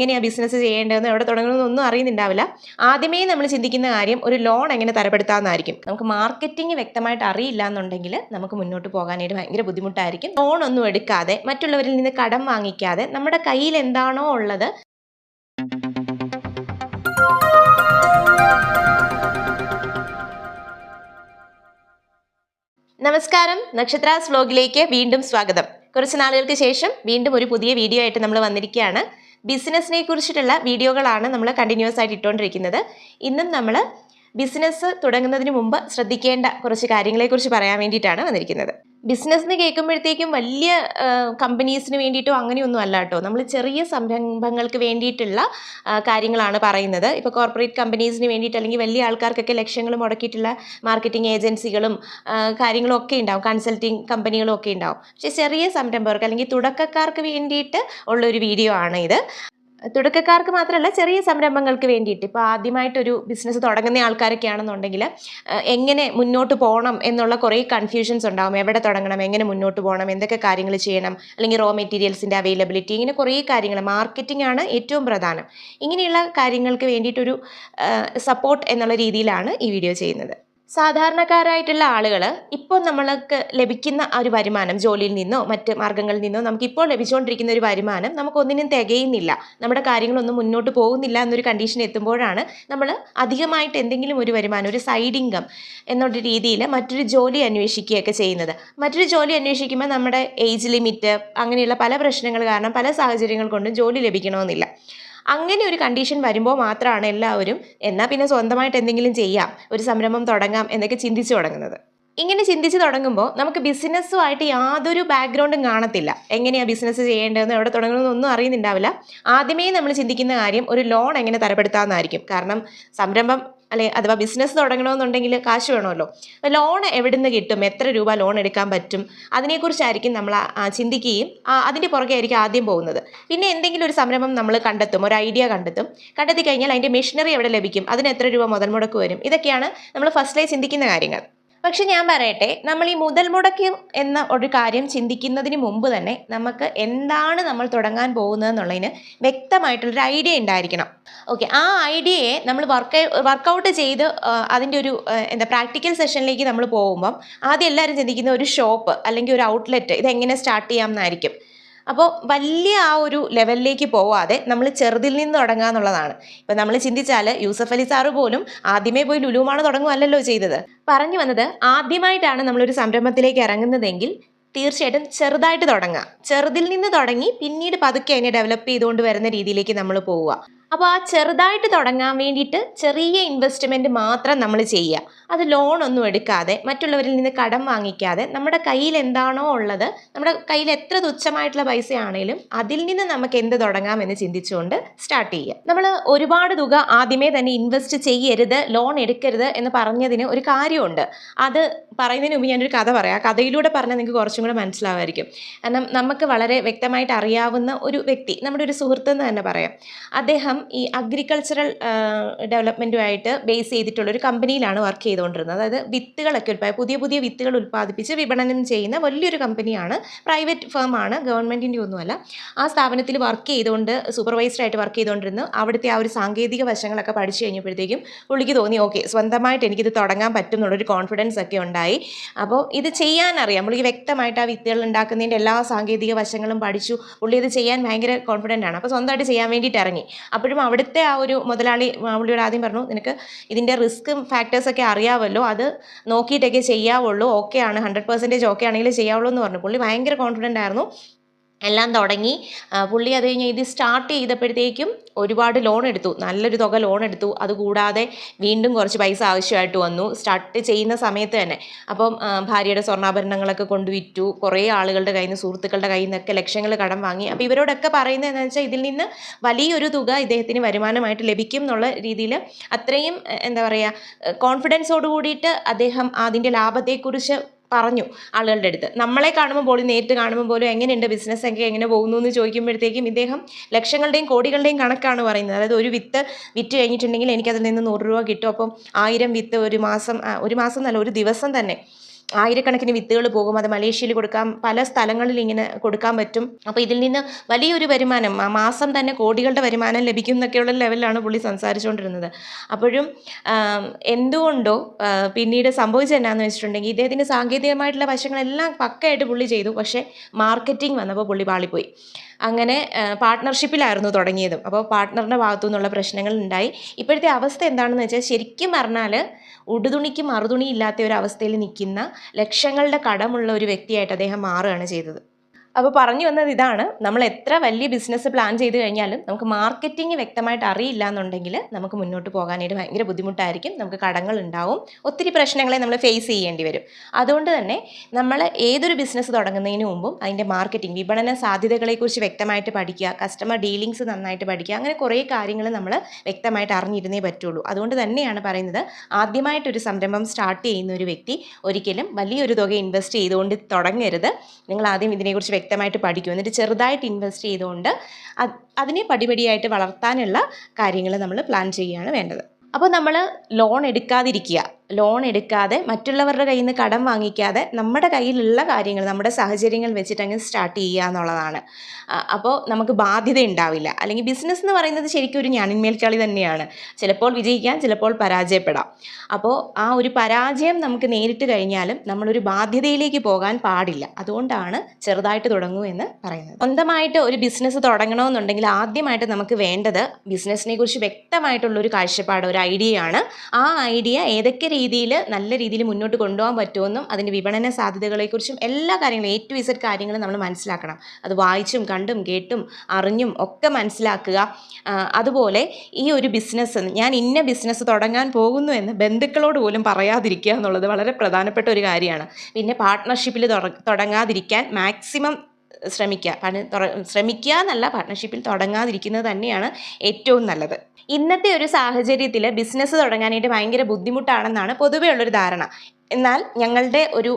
എങ്ങനെയാണ് ബിസിനസ് ചെയ്യേണ്ടതെന്ന് എവിടെ തുടങ്ങണമെന്നൊന്നും അറിയുന്നുണ്ടാവില്ല. ആദ്യമേ നമ്മൾ ചിന്തിക്കുന്ന കാര്യം ഒരു ലോൺ എങ്ങനെ തരപ്പെടുത്താമെന്നായിരിക്കും. നമുക്ക് മാർക്കറ്റിംഗ് വ്യക്തമായിട്ട് അറിയില്ല എന്നുണ്ടെങ്കിൽ നമുക്ക് മുന്നോട്ട് പോകാനായിട്ട് ഭയങ്കര ബുദ്ധിമുട്ടായിരിക്കും. ലോൺ ഒന്നും എടുക്കാതെ മറ്റുള്ളവരിൽ നിന്ന് കടം വാങ്ങിക്കാതെ നമ്മുടെ കയ്യിൽ എന്താണോ ഉള്ളത് നമസ്കാരം. നക്ഷത്രാസ് വ്ലോഗിലേക്ക് വീണ്ടും സ്വാഗതം. കുറച്ച് നാളുകൾക്ക് ശേഷം വീണ്ടും ഒരു പുതിയ വീഡിയോ ആയിട്ട് നമ്മൾ വന്നിരിക്കുകയാണ്. ബിസിനസ്സിനെ കുറിച്ചിട്ടുള്ള വീഡിയോകളാണ് നമ്മൾ കണ്ടിന്യൂസ് ആയിട്ട് ഇട്ടുകൊണ്ടിരിക്കുന്നത്. ഇന്നും നമ്മൾ ബിസിനസ് തുടങ്ങുന്നതിന് മുമ്പ് ശ്രദ്ധിക്കേണ്ട കുറച്ച് കാര്യങ്ങളെക്കുറിച്ച് പറയാൻ വേണ്ടിയിട്ടാണ് വന്നിരിക്കുന്നത്. ബിസിനസ് എന്ന് കേൾക്കുമ്പോഴത്തേക്കും വലിയ കമ്പനീസിന് വേണ്ടിയിട്ടോ അങ്ങനെയൊന്നും അല്ല കേട്ടോ. നമ്മൾ ചെറിയ സംരംഭങ്ങൾക്ക് വേണ്ടിയിട്ടുള്ള കാര്യങ്ങളാണ് പറയുന്നത്. ഇപ്പോൾ കോർപ്പറേറ്റ് കമ്പനീസിന് വേണ്ടിയിട്ട് അല്ലെങ്കിൽ വലിയ ആൾക്കാർക്കൊക്കെ ലക്ഷ്യങ്ങൾ മുടക്കിയിട്ടുള്ള മാർക്കറ്റിംഗ് ഏജൻസികളും കാര്യങ്ങളും ഒക്കെ ഉണ്ടാവും. കൺസൾട്ടിങ് കമ്പനികളും ഒക്കെ ഉണ്ടാവും. പക്ഷേ ചെറിയ സംരംഭകർക്ക് അല്ലെങ്കിൽ തുടക്കക്കാർക്ക് വേണ്ടിയിട്ട് ഉള്ളൊരു വീഡിയോ ആണ് ഇത് തുടക്കക്കാർക്ക് മാത്രമല്ല ചെറിയ സംരംഭങ്ങൾക്ക് വേണ്ടിയിട്ട്. ഇപ്പോൾ ആദ്യമായിട്ടൊരു ബിസിനസ് തുടങ്ങുന്ന ആൾക്കാരൊക്കെ ആണെന്നുണ്ടെങ്കിൽ എങ്ങനെ മുന്നോട്ട് പോകണം എന്നുള്ള കുറേ കൺഫ്യൂഷൻസ് ഉണ്ടാവും. എവിടെ തുടങ്ങണം എങ്ങനെ മുന്നോട്ട് പോകണം എന്തൊക്കെ കാര്യങ്ങൾ ചെയ്യണം അല്ലെങ്കിൽ റോ മെറ്റീരിയൽസിന്റെ അവൈലബിലിറ്റി ഇങ്ങനെ കുറേ കാര്യങ്ങൾ. മാർക്കറ്റിംഗ് ആണ് ഏറ്റവും പ്രധാനം. ഇങ്ങനെയുള്ള കാര്യങ്ങൾക്ക് വേണ്ടിയിട്ടൊരു സപ്പോർട്ട് എന്നുള്ള രീതിയിലാണ് ഈ വീഡിയോ ചെയ്യുന്നത്. സാധാരണക്കാരായിട്ടുള്ള ആളുകൾ ഇപ്പോൾ നമ്മൾക്ക് ലഭിക്കുന്ന ഒരു വരുമാനം ജോലിയിൽ നിന്നോ മറ്റ് മാർഗങ്ങളിൽ നിന്നോ നമുക്ക് ഇപ്പോൾ ലഭിച്ചുകൊണ്ടിരിക്കുന്ന ഒരു വരുമാനം നമുക്കൊന്നിനും തികയുന്നില്ല. നമ്മുടെ കാര്യങ്ങളൊന്നും മുന്നോട്ട് പോകുന്നില്ല എന്നൊരു കണ്ടീഷൻ എത്തുമ്പോഴാണ് നമ്മൾ അധികമായിട്ട് എന്തെങ്കിലും ഒരു വരുമാനം ഒരു സൈഡ് ഇൻകം എന്നുള്ള രീതിയിൽ മറ്റൊരു ജോലി അന്വേഷിക്കുകയൊക്കെ ചെയ്യുന്നത്. മറ്റൊരു ജോലി അന്വേഷിക്കുമ്പോൾ നമ്മുടെ ഏജ് ലിമിറ്റ് അങ്ങനെയുള്ള പല പ്രശ്നങ്ങൾ കാരണം പല സാഹചര്യങ്ങൾ കൊണ്ടും ജോലി ലഭിക്കണമെന്നില്ല. അങ്ങനെ ഒരു കണ്ടീഷൻ വരുമ്പോൾ മാത്രമാണ് എല്ലാവരും എന്നാൽ പിന്നെ സ്വന്തമായിട്ട് എന്തെങ്കിലും ചെയ്യാം ഒരു സംരംഭം തുടങ്ങാം എന്നൊക്കെ ചിന്തിച്ചു തുടങ്ങുന്നത്. ഇങ്ങനെ ചിന്തിച്ച് തുടങ്ങുമ്പോൾ നമുക്ക് ബിസിനസ്സുമായിട്ട് യാതൊരു ബാക്ക്ഗ്രൗണ്ടും കാണത്തില്ല. എങ്ങനെയാണ് ബിസിനസ് ചെയ്യേണ്ടതെന്ന് എവിടെ തുടങ്ങണമെന്നൊന്നും അറിയുന്നുണ്ടാവില്ല. ആദ്യമേ നമ്മൾ ചിന്തിക്കുന്ന കാര്യം ഒരു ലോൺ എങ്ങനെ തരപ്പെടുത്താമെന്നായിരിക്കും. കാരണം സംരംഭം അല്ലെ അഥവാ ബിസിനസ് തുടങ്ങണമെന്നുണ്ടെങ്കിൽ കാശ് വേണമല്ലോ. ലോൺ എവിടെ നിന്ന് കിട്ടും? എത്ര രൂപ ലോൺ എടുക്കാൻ പറ്റും? അതിനെക്കുറിച്ചായിരിക്കും നമ്മൾ ചിന്തിക്കുകയും അതിന്റെ പുറകെ ആയിരിക്കും ആദ്യം പോകുന്നത്. പിന്നെ എന്തെങ്കിലും ഒരു സംരംഭം നമ്മൾ കണ്ടെത്തും ഒരു ഐഡിയ കണ്ടെത്തും. കണ്ടെത്തി കഴിഞ്ഞാൽ അതിന്റെ മെഷീനറി എവിടെ ലഭിക്കും? അതിന് എത്ര രൂപ മുതൽ മുടക്ക് വരും? ഇതൊക്കെയാണ് നമ്മൾ ഫസ്റ്റിലായി ചിന്തിക്കുന്ന കാര്യങ്ങൾ. പക്ഷെ ഞാൻ പറയട്ടെ നമ്മൾ ഈ മുതൽ മുടക്കി എന്ന ഒരു കാര്യം ചിന്തിക്കുന്നതിന് മുമ്പ് തന്നെ നമുക്ക് എന്താണ് നമ്മൾ തുടങ്ങാൻ പോകുന്നത് എന്നുള്ളതിന് വ്യക്തമായിട്ടുള്ളൊരു ഐഡിയ ഉണ്ടായിരിക്കണം. ഓക്കെ ആ ഐഡിയയെ നമ്മൾ വർക്ക് വർക്കൗട്ട് ചെയ്ത് അതിന്റെ ഒരു എന്താ പ്രാക്ടിക്കൽ സെഷനിലേക്ക് നമ്മൾ പോകുമ്പം ആദ്യം എല്ലാവരും ചിന്തിക്കുന്ന ഒരു ഷോപ്പ് അല്ലെങ്കിൽ ഒരു ഔട്ട്ലെറ്റ് ഇതെങ്ങനെ സ്റ്റാർട്ട് ചെയ്യാം എന്നായിരിക്കും. അപ്പോൾ വലിയ ആ ഒരു ലെവലിലേക്ക് പോവാതെ നമ്മൾ ചെറുതിൽ നിന്ന് തുടങ്ങുക എന്നുള്ളതാണ്. ഇപ്പം നമ്മൾ ചിന്തിച്ചാൽ യൂസഫ് അലി സാറ് പോലും ആദ്യമേ പോയി ലുലുമാണ് തുടങ്ങുമല്ലോ ചെയ്തത്. പറഞ്ഞു വന്നത് ആദ്യമായിട്ടാണ് നമ്മളൊരു സംരംഭത്തിലേക്ക് ഇറങ്ങുന്നതെങ്കിൽ തീർച്ചയായിട്ടും ചെറുതായിട്ട് തുടങ്ങുക. ചെറുതിൽ നിന്ന് തുടങ്ങി പിന്നീട് പതുക്കെ അതിനെ ഡെവലപ്പ് ചെയ്തുകൊണ്ട് വരുന്ന രീതിയിലേക്ക് നമ്മൾ പോവുക. അപ്പോൾ ആ ചെറുതായിട്ട് തുടങ്ങാൻ വേണ്ടിയിട്ട് ചെറിയ ഇൻവെസ്റ്റ്മെന്റ് മാത്രം നമ്മൾ ചെയ്യുക. അത് ലോൺ ഒന്നും എടുക്കാതെ മറ്റുള്ളവരിൽ നിന്ന് കടം വാങ്ങിക്കാതെ നമ്മുടെ കയ്യിൽ എന്താണോ ഉള്ളത് നമ്മുടെ കയ്യിൽ എത്ര തുച്ഛമായിട്ടുള്ള പൈസയാണേലും അതിൽ നിന്ന് നമുക്ക് എന്ത് തുടങ്ങാമെന്ന് ചിന്തിച്ചുകൊണ്ട് സ്റ്റാർട്ട് ചെയ്യുക. നമ്മൾ ഒരുപാട് തുക ആദ്യമേ തന്നെ ഇൻവെസ്റ്റ് ചെയ്യരുത് ലോൺ എടുക്കരുത് എന്ന് പറഞ്ഞതിന് ഒരു കാര്യമുണ്ട്. അത് പറയുന്നതിന് മുമ്പ് ഞാനൊരു കഥ പറയാം. കഥയിലൂടെ പറഞ്ഞാൽ നിങ്ങൾക്ക് കുറച്ചും കൂടെ മനസ്സിലാവുമായിരിക്കും. കാരണം നമുക്ക് വളരെ വ്യക്തമായിട്ട് അറിയാവുന്ന ഒരു വ്യക്തി നമ്മുടെ ഒരു സുഹൃത്ത് എന്ന് തന്നെ പറയാം. അദ്ദേഹം ഈ അഗ്രികൾച്ചറൽ ഡെവലപ്മെന്റുമായിട്ട് ബേസ് ചെയ്തിട്ടുള്ള ഒരു കമ്പനിയിലാണ് വർക്ക് ചെയ്തുകൊണ്ടിരുന്നത്. അതായത് വിത്തുകളൊക്കെ ഉൽപ്പാദി പുതിയ പുതിയ വിത്തുകൾ ഉൽപ്പാദിപ്പിച്ച് വിപണനം ചെയ്യുന്ന വലിയൊരു കമ്പനിയാണ് പ്രൈവറ്റ് ഫേമാണ് ഗവൺമെന്റിന്റെ ഒന്നുമല്ല. ആ സ്ഥാപനത്തിൽ വർക്ക് ചെയ്തുകൊണ്ട് സൂപ്പർവൈസറായിട്ട് വർക്ക് ചെയ്തുകൊണ്ടിരുന്നു അവിടുത്തെ ആ ഒരു സാങ്കേതിക വശങ്ങളൊക്കെ പഠിച്ചു കഴിഞ്ഞപ്പോഴത്തേക്കും പുള്ളിക്ക് തോന്നി ഓക്കെ സ്വന്തമായിട്ട് എനിക്കിത് തുടങ്ങാൻ പറ്റും എന്നുള്ളൊരു കോൺഫിഡൻസ് ഒക്കെ ഉണ്ടായി. അപ്പോൾ ഇത് ചെയ്യാനറിയാം. പുള്ളിക്ക് വ്യക്തമായിട്ട് ആ വിത്തുകൾ ഉണ്ടാക്കുന്നതിന്റെ എല്ലാ സാങ്കേതിക വശങ്ങളും പഠിച്ചു. പുള്ളി ഇത് ചെയ്യാൻ ഭയങ്കര കോൺഫിഡന്റ് ആണ്. അപ്പോൾ സ്വന്തമായിട്ട് ചെയ്യാൻ വേണ്ടിയിട്ട് ഇറങ്ങി. അപ്പോഴും അവിടുത്തെ ആ ഒരു മുതലാളി പുള്ളിയോട് ആദ്യം പറഞ്ഞു നിനക്ക് ഇതിന്റെ റിസ്ക് ഫാക്ടേഴ്സൊക്കെ അറിയാമല്ലോ അത് നോക്കിയിട്ടൊക്കെ ചെയ്യാവുള്ളൂ ഓക്കെ ആണ് ഹൺഡ്രഡ് പെർസെന്റേജ് ഓക്കെ ആണെങ്കിൽ ചെയ്യാവുള്ളൂ എന്ന് പറഞ്ഞു. പുള്ളി ഭയങ്കര കോൺഫിഡന്റ് ആയിരുന്നു. എല്ലാം തുടങ്ങി. പുള്ളി അത് കഴിഞ്ഞ് ഇത് സ്റ്റാർട്ട് ചെയ്തപ്പോഴത്തേക്കും ഒരുപാട് ലോൺ എടുത്തു. നല്ലൊരു തുക ലോൺ എടുത്തു. അതുകൂടാതെ വീണ്ടും കുറച്ച് പൈസ ആവശ്യമായിട്ട് വന്നു. സ്റ്റാർട്ട് ചെയ്യുന്ന സമയത്ത് തന്നെ. അപ്പം ഭാര്യയുടെ സ്വർണാഭരണങ്ങളൊക്കെ കൊണ്ട് വിറ്റു. കുറേ ആളുകളുടെ കയ്യിൽ നിന്ന് സുഹൃത്തുക്കളുടെ കയ്യിൽ നിന്നൊക്കെ ലക്ഷങ്ങൾ കടം വാങ്ങി. അപ്പോൾ ഇവരോടൊക്കെ പറയുന്നത് എന്താണെന്ന് വെച്ചാൽ ഇതിൽ നിന്ന് വലിയൊരു തുക ഇദ്ദേഹത്തിന് വരുമാനമായിട്ട് ലഭിക്കും എന്നുള്ള രീതിയിൽ അത്രയും എന്താ പറയുക കോൺഫിഡൻസോട് കൂടിയിട്ട് അദ്ദേഹം അതിന്റെ ലാഭത്തെക്കുറിച്ച് പറഞ്ഞു ആളുകളുടെ അടുത്ത്. നമ്മളെ കാണുമ്പോൾ പോലും നേരിട്ട് കാണുമ്പോൾ പോലും എങ്ങനെയുണ്ട് ബിസിനസ് ഒക്കെ എങ്ങനെ പോകുന്നു എന്ന് ചോദിക്കുമ്പോഴത്തേക്കും ഇദ്ദേഹം ലക്ഷങ്ങളുടെയും കോടികളുടെയും കണക്കാണ് പറയുന്നത്. അതായത് ഒരു വിത്ത് വിറ്റ് കഴിഞ്ഞിട്ടുണ്ടെങ്കിൽ എനിക്കതിൽ നിന്ന് നൂറ് രൂപ കിട്ടും. അപ്പം ആയിരം വിത്ത് ഒരു മാസം ഒരു മാസം എന്നല്ല ഒരു ദിവസം തന്നെ ആയിരക്കണക്കിന് വിത്തുകൾ പോകും. അത് മലേഷ്യയിൽ കൊടുക്കാം. പല സ്ഥലങ്ങളിൽ ഇങ്ങനെ കൊടുക്കാൻ പറ്റും. അപ്പോൾ ഇതിൽ നിന്ന് വലിയൊരു വരുമാനം മാസം തന്നെ കോടികളുടെ വരുമാനം ലഭിക്കും എന്നൊക്കെയുള്ള ലെവലിലാണ് പുള്ളി സംസാരിച്ചുകൊണ്ടിരുന്നത്. അപ്പോഴും എന്തുകൊണ്ടോ പിന്നീട് സംഭവിച്ചത് എന്നാന്ന് വെച്ചിട്ടുണ്ടെങ്കിൽ ഇദ്ദേഹത്തിന്റെ സാങ്കേതികമായിട്ടുള്ള വശങ്ങളെല്ലാം പക്കയായിട്ട് പുള്ളി ചെയ്തു. പക്ഷേ മാർക്കറ്റിംഗ് വന്നപ്പോൾ പുള്ളി പാളിപ്പോയി. അങ്ങനെ പാർട്ട്ണർഷിപ്പിലായിരുന്നു തുടങ്ങിയതും. അപ്പോൾ പാർട്ട്ണറിന്റെ ഭാഗത്തു നിന്നുള്ള പ്രശ്നങ്ങൾ ഉണ്ടായി. ഇപ്പോഴത്തെ അവസ്ഥ എന്താണെന്ന് വെച്ചാൽ ശരിക്കും പറഞ്ഞാൽ ഉടുതുണിക്ക് മറുതുണി ഇല്ലാത്ത ഒരു അവസ്ഥയിൽ നിൽക്കുന്ന ലക്ഷങ്ങളുടെ കടമുള്ള ഒരു വ്യക്തിയായിട്ട് അദ്ദേഹം മാറുകയാണ് ചെയ്തത്. അപ്പോൾ പറഞ്ഞു വന്നത് ഇതാണ്. നമ്മൾ എത്ര വലിയ ബിസിനസ് പ്ലാൻ ചെയ്ത് കഴിഞ്ഞാലും നമുക്ക് മാർക്കറ്റിംഗ് വ്യക്തമായിട്ട് അറിയില്ല എന്നുണ്ടെങ്കിൽ നമുക്ക് മുന്നോട്ട് പോകാനായിട്ട് ഭയങ്കര ബുദ്ധിമുട്ടായിരിക്കും. നമുക്ക് കടങ്ങൾ ഉണ്ടാവും. ഒത്തിരി പ്രശ്നങ്ങളെ നമ്മൾ ഫേസ് ചെയ്യേണ്ടി വരും. അതുകൊണ്ട് തന്നെ നമ്മൾ ഏതൊരു ബിസിനസ് തുടങ്ങുന്നതിന് മുമ്പും അതിന്റെ മാർക്കറ്റിംഗ് വിപണന സാധ്യതകളെക്കുറിച്ച് വ്യക്തമായിട്ട് പഠിക്കുക കസ്റ്റമർ ഡീലിങ്സ് നന്നായിട്ട് പഠിക്കുക അങ്ങനെ കുറേ കാര്യങ്ങൾ നമ്മൾ വ്യക്തമായിട്ട് അറിഞ്ഞിരുന്നേ പറ്റുള്ളൂ. അതുകൊണ്ട് തന്നെയാണ് പറയുന്നത് ആദ്യമായിട്ടൊരു സംരംഭം സ്റ്റാർട്ട് ചെയ്യുന്ന ഒരു വ്യക്തി ഒരിക്കലും വലിയൊരു തുക ഇൻവെസ്റ്റ് ചെയ്തുകൊണ്ട് തുടങ്ങരുത്. നിങ്ങൾ ആദ്യം ഇതിനെക്കുറിച്ച് വ്യക്തമായിട്ട് പഠിക്കും. എന്നിട്ട് ചെറുതായിട്ട് ഇൻവെസ്റ്റ് ചെയ്തുകൊണ്ട് അത് അതിനെ പടിപടിയായിട്ട് വളർത്താനുള്ള കാര്യങ്ങൾ നമ്മൾ പ്ലാൻ ചെയ്യുകയാണ് വേണ്ടത്. അപ്പോൾ നമ്മൾ ലോൺ എടുക്കാതിരിക്കുക. ലോൺ എടുക്കാതെ മറ്റുള്ളവരുടെ കയ്യിൽ നിന്ന് കടം വാങ്ങിക്കാതെ നമ്മുടെ കയ്യിലുള്ള കാര്യങ്ങൾ നമ്മുടെ സാഹചര്യങ്ങൾ വെച്ചിട്ട് അങ്ങ് സ്റ്റാർട്ട് ചെയ്യുക എന്നുള്ളതാണ്. അപ്പോൾ നമുക്ക് ബാധ്യത ഉണ്ടാവില്ല. അല്ലെങ്കിൽ ബിസിനസ് എന്ന് പറയുന്നത് ശരിക്കും ഒരു ഞാനിന്മേൽ കളി തന്നെയാണ്. ചിലപ്പോൾ വിജയിക്കാം ചിലപ്പോൾ പരാജയപ്പെടാം. അപ്പോൾ ആ ഒരു പരാജയം നമുക്ക് നേരിട്ട് കഴിഞ്ഞാലും നമ്മളൊരു ബാധ്യതയിലേക്ക് പോകാൻ പാടില്ല. അതുകൊണ്ടാണ് ചെറുതായിട്ട് തുടങ്ങൂ എന്ന് പറയുന്നത്. സ്വന്തമായിട്ട് ഒരു ബിസിനസ് തുടങ്ങണമെന്നുണ്ടെങ്കിൽ ആദ്യമായിട്ട് നമുക്ക് വേണ്ടത് ബിസിനസ്സിനെ കുറിച്ച് വ്യക്തമായിട്ടുള്ളൊരു കാഴ്ചപ്പാട് ഒരു ഐഡിയയാണ് ആ ഐഡിയ ഏതൊക്കെ രീതിയിൽ നല്ല രീതിയിൽ മുന്നോട്ട് കൊണ്ടുപോകാൻ പറ്റുമെന്നും അതിന്റെ വിപണന സാധ്യതകളെക്കുറിച്ചും എല്ലാ കാര്യങ്ങളും എ ടു ഇസഡ് കാര്യങ്ങളും നമ്മൾ മനസ്സിലാക്കണം. അത് വായിച്ചും കണ്ടും കേട്ടും അറിഞ്ഞും ഒക്കെ മനസ്സിലാക്കുക. അതുപോലെ ഈ ഒരു ബിസിനസ് ഞാൻ ഇന്ന ബിസിനസ് തുടങ്ങാൻ പോകുന്നു എന്ന് ബന്ധുക്കളോട് പോലും പറയാതിരിക്കുക എന്നുള്ളത് വളരെ പ്രധാനപ്പെട്ട ഒരു കാര്യമാണ്. പിന്നെ പാർട്ട്ണർഷിപ്പിൽ തുടങ്ങാതിരിക്കാൻ മാക്സിമം ശ്രമിക്കുക. ശ്രമിക്കുക എന്നല്ല പാർട്ട്ണർഷിപ്പിൽ തുടങ്ങാതിരിക്കുന്നത് തന്നെയാണ് ഏറ്റവും നല്ലത്. ഇന്നത്തെ ഒരു സാഹചര്യത്തിൽ ബിസിനസ് തുടങ്ങാനായിട്ട് ഭയങ്കര ബുദ്ധിമുട്ടാണെന്നാണ് പൊതുവേ ഉള്ളൊരു ധാരണ. എന്നാൽ ഞങ്ങളുടെ ഒരു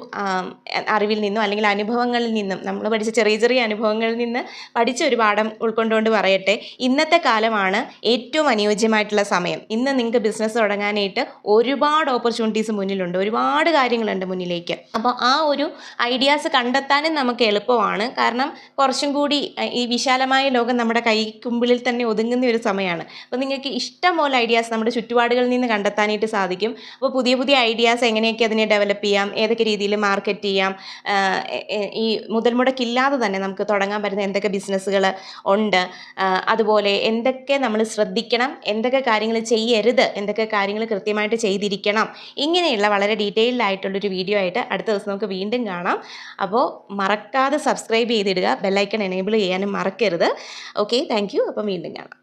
അറിവിൽ നിന്നും അല്ലെങ്കിൽ അനുഭവങ്ങളിൽ നിന്നും നമ്മൾ പഠിച്ച ചെറിയ ചെറിയ അനുഭവങ്ങളിൽ നിന്ന് പഠിച്ച ഒരു പാഠം ഉൾക്കൊണ്ടുകൊണ്ട് പറയട്ടെ. ഇന്നത്തെ കാലമാണ് ഏറ്റവും അനുയോജ്യമായിട്ടുള്ള സമയം. ഇന്ന് നിങ്ങൾക്ക് ബിസിനസ് തുടങ്ങാനായിട്ട് ഒരുപാട് ഓപ്പർച്യൂണിറ്റീസ് മുന്നിലുണ്ട്. ഒരുപാട് കാര്യങ്ങളുണ്ട് മുന്നിലേക്ക്. അപ്പോൾ ആ ഒരു ഐഡിയാസ് കണ്ടെത്താനും നമുക്ക് എളുപ്പമാണ്. കാരണം കുറച്ചും കൂടി ഈ വിശാലമായ ലോകം നമ്മുടെ കൈക്കുമ്പിളിൽ തന്നെ ഒതുങ്ങുന്ന ഒരു സമയമാണ്. അപ്പോൾ നിങ്ങൾക്ക് ഇഷ്ടം പോലെ ഐഡിയാസ് നമ്മുടെ ചുറ്റുപാടുകളിൽ നിന്ന് കണ്ടെത്താനായിട്ട് സാധിക്കും. അപ്പോൾ പുതിയ പുതിയ ഐഡിയാസ് എങ്ങനെയൊക്കെ അതിനെ ഡെവലപ്പ് ചെയ്യാം ഏതൊക്കെ രീതിയിൽ മാർക്കറ്റ് ചെയ്യാം ഈ മുതൽ മുടക്കില്ലാതെ തന്നെ നമുക്ക് തുടങ്ങാൻ പറ്റുന്ന എന്തൊക്കെ ബിസിനസ്സുകൾ ഉണ്ട് അതുപോലെ എന്തൊക്കെ നമ്മൾ ശ്രദ്ധിക്കണം എന്തൊക്കെ കാര്യങ്ങൾ ചെയ്യരുത് എന്തൊക്കെ കാര്യങ്ങൾ കൃത്യമായിട്ട് ചെയ്തിരിക്കണം ഇങ്ങനെയുള്ള വളരെ ഡീറ്റെയിൽഡ് ആയിട്ടുള്ളൊരു വീഡിയോ ആയിട്ട് അടുത്ത ദിവസം നമുക്ക് വീണ്ടും കാണാം. അപ്പോൾ മറക്കാതെ സബ്സ്ക്രൈബ് ചെയ്തിടുക ബെല്ലൈക്കൺ എനേബിൾ ചെയ്യാനും മറക്കരുത്. ഓക്കെ താങ്ക് യു അപ്പം വീണ്ടും കാണാം.